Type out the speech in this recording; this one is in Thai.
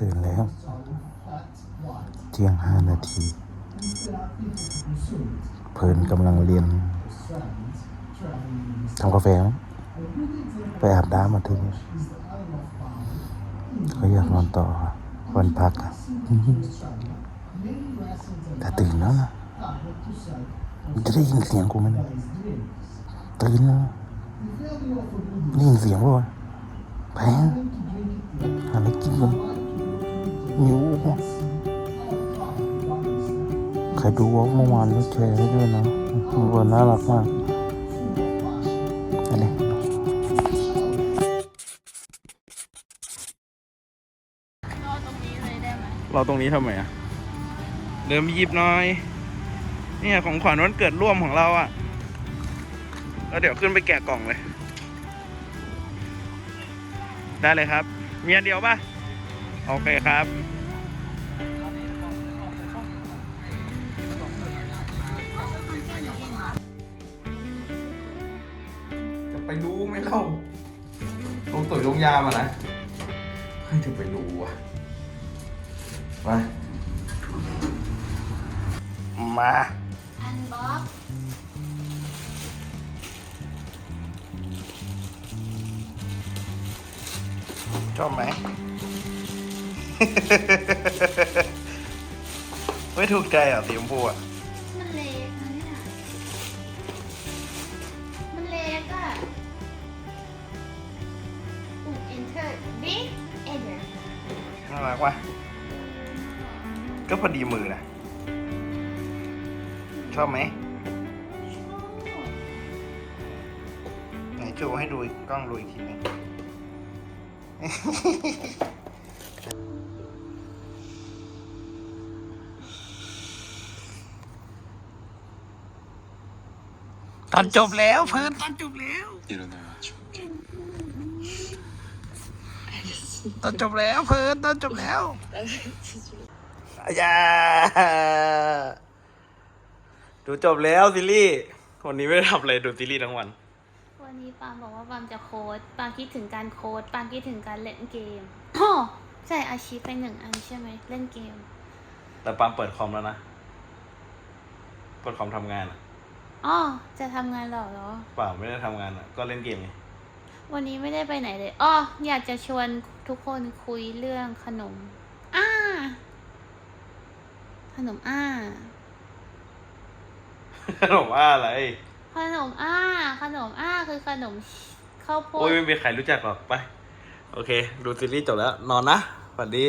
ตื่นแล้ว เที่ยงห้านาที เพลินกำลังเรียนทำกาแฟมั้งไปอาบน้ำมาทีนี้เขาอยากนอนต่อวันพักแต่ตื่นแล้วนะจะได้ยินเสียงกูไหมตื่นแล้วได้ยินเสียงป่ะวะแพงหาอะไรกินกัน หิวว่ะใครดูวอล์กเมื่อวานก็แชร์ให้ด้วยนะวันน่ารักมากอะไรเลยได้ไหมเราตรงนี้ทำไมอะ เดินไปหยิบหน่อย เนี่ยของขวัญวันเกิดร่วมของเราอะ แล้วเดี๋ยวขึ้นไปแกะกล่องเลย ได้เลยครับ มีอันเดียวป่ะ โอเคครับ ไปรู้ไหมเล่าลงตุ๋ยลงยามานะให้จะไปรู้อะมามาอันบ็อกชอบไหม ไม่ถูกใจเหรอะสีชมพูอะารักว่ะ ก็พอดีมือนะชอบไหมไหนจูให้ดูอีกกล้องดูอีกทีหนึงตอนจบแล้วเพิ่นตอนจบแล้ว ตอนจบแล้วเพิ่นตอนจบแล้วอย่าดูจบแล้วซีรีส์วันนี้ไม่ได้ทำอะไรดูซีรีส์ทั้งวัน วันนี้ปาล์มบอกว่าปาล์มจะโค้ดปาล์มคิดถึงการโค้ดปาล์มคิดถึงการเล่นเกมอ้อใช่อาชีพไปหนึ่งอันใช่ไหมเล่นเกม แต่ปาล์มเปิดคอมแล้วนะ เปิดคอมทำงานอะอ๋อจะทำงานเหรอเหรอ เปล่าไม่ได้ทำงานอะก็เล่นเกมไง วันนี้ไม่ได้ไปไหนเลยอ้ออยากจะชวนทุกคนคุยเรื่องขนม อ้า ขนมอ้า ขนมว่าอะไร ขนมอ้า ขนมอ้าคือขนมข้าวโพโอ้ดยไม่มีใครรู้จักหรอกไป โอเค ดูซีรีส์จบแล้ว นอนนะฝันดี